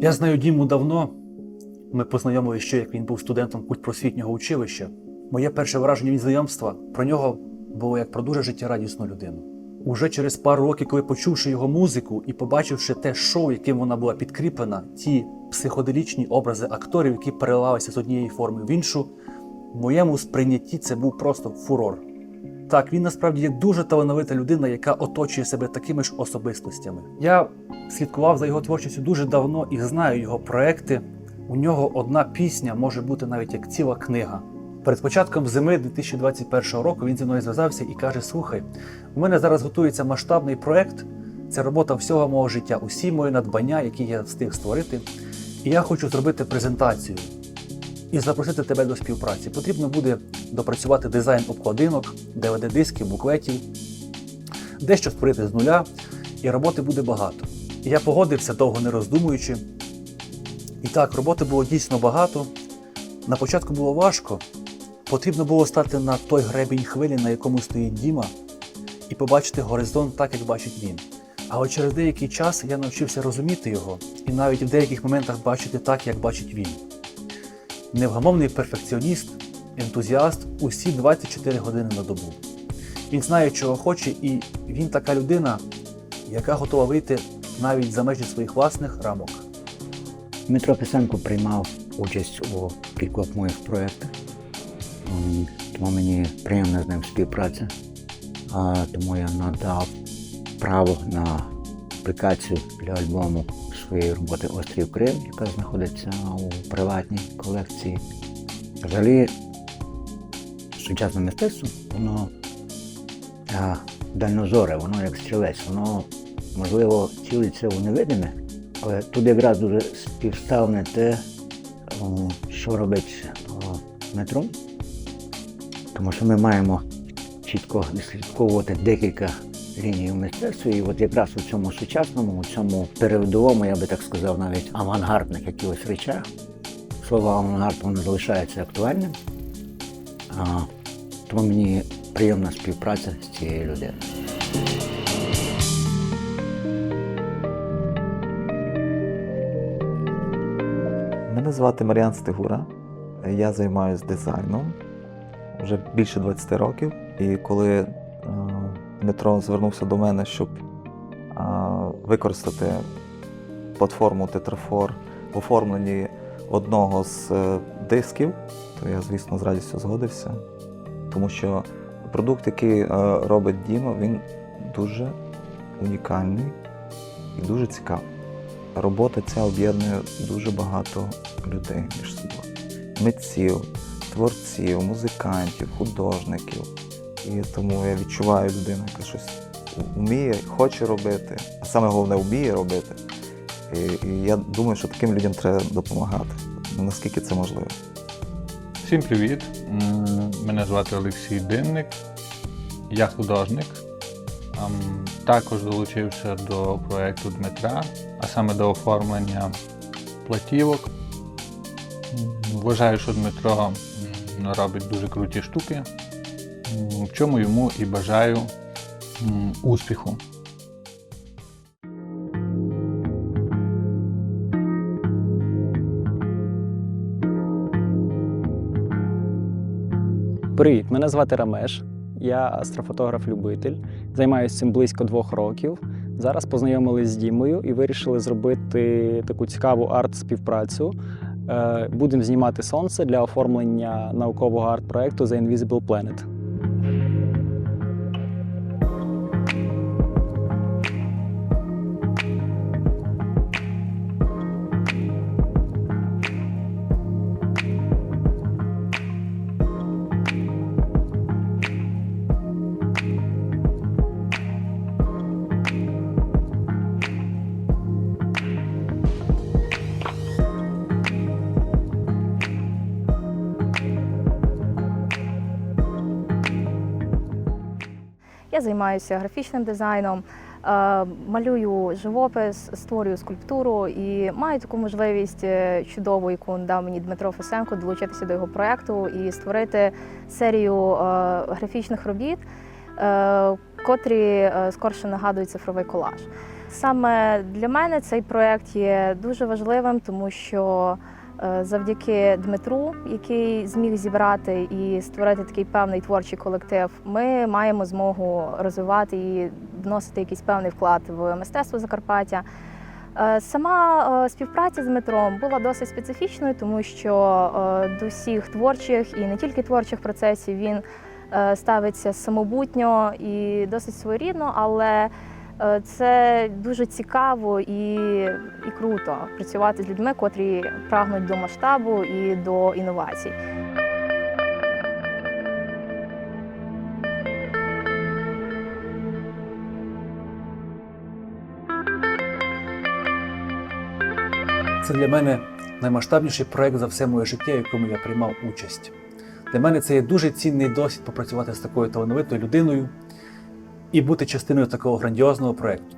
Я знаю Діму давно. Ми познайомилися ще, як він був студентом культпросвітнього училища. Моє перше враження від знайомства про нього було як про дуже життєрадісну людину. Уже через пару років, коли почувши його музику і побачивши те шоу, яким вона була підкріплена, ті психоделічні образи акторів, які переливалися з однієї форми в іншу, в моєму сприйнятті це був просто фурор. Так, він насправді є дуже талановита людина, яка оточує себе такими ж особистостями. Я слідкував за його творчістю дуже давно і знаю його проекти. У нього одна пісня може бути навіть як ціла книга. Перед початком зими 2021 року він зі мною зв'язався і каже: Слухай, у мене зараз готується масштабний проект. Це робота всього мого життя, усі мої надбання, які я встиг створити. І я хочу зробити презентацію і запросити тебе до співпраці. Потрібно буде допрацювати дизайн обкладинок, DVD-дисків, буклетів, дещо створити з нуля, і роботи буде багато. Я погодився, довго не роздумуючи. І так, роботи було дійсно багато. На початку було важко. Потрібно було стати на той гребінь хвилі, на якому стоїть Діма, і побачити горизонт так, як бачить він. Але через деякий час я навчився розуміти його і навіть в деяких моментах бачити так, як бачить він. Невгамовний перфекціоніст, ентузіаст усі 24 години на добу. Він знає, чого хоче, і він така людина, яка готова вийти навіть за межі своїх власних рамок. Дмитро Писенко приймав участь у кількох моїх проєктах, тому мені приємна з ним співпраця. Тому я надав право на аплікацію для альбому своєї роботи Острів Крим, яка знаходиться у приватній колекції. Взагалі, сучасне мистецтво, воно дальнозоре, воно як стрілець, воно можливо цілиться у невидиме, але тут якраз дуже співставне те, що робить о, метро. Тому що ми маємо чітко відслідковувати декілька ліній у мистецтві. І от якраз у цьому сучасному, у цьому передовому, я би так сказав, навіть авангардних якихось речах. Слово авангард воно залишається актуальним. Тому мені приємна співпраця з цією людиною. Мене звати Маріан Стигура. Я займаюся дизайном вже більше 20 років. І коли е, Дмитро звернувся до мене, щоб е, використати платформу Тетрафор в оформленні одного з е, дисків, то я, звісно, з радістю згодився. Тому що продукт, який робить Діма, він дуже унікальний і дуже цікавий. Робота ця об'єднує дуже багато людей між собою: митців, творців, музикантів, художників. І тому я відчуваю людину, яка щось вміє, хоче робити, а саме головне вміє робити. І, і я думаю, що таким людям треба допомагати, ну, наскільки це можливо. Всім привіт! Мене звати Олексій Динник, я художник. Також долучився до проєкту Дмитра, а саме до оформлення платівок. Вважаю, що Дмитро робить дуже круті штуки, в чому йому і бажаю успіху. Привіт, мене звати Рамеш. Я астрофотограф-любитель. Займаюся цим близько двох років. Зараз познайомились з Дімою і вирішили зробити таку цікаву арт-співпрацю. Е, Будемо знімати сонце для оформлення наукового арт-проекту The Invisible Planet. Я займаюся графічним дизайном, е, малюю живопис, створюю скульптуру і маю таку можливість е, чудову, яку дав мені Дмитро Фесенко, долучитися до його проекту і створити серію е, графічних робіт, котрі скорше нагадують цифровий колаж. Саме для мене цей проект є дуже важливим, тому що завдяки Дмитру, який зміг зібрати і створити такий певний творчий колектив, ми маємо змогу розвивати і вносити якийсь певний вклад в мистецтво Закарпаття. Е, Сама е, співпраця з Дмитром була досить специфічною, тому що е, до всіх творчих і не тільки творчих процесів він е, ставиться самобутньо і досить своєрідно, але е, це дуже цікаво і, і круто працювати з людьми, котрі прагнуть до масштабу і до інновацій. Це для мене наймасштабніший проект за все моє життя, в якому я приймав участь. Для мене це є дуже цінний досвід попрацювати з такою талановитою людиною і бути частиною такого грандіозного проекту.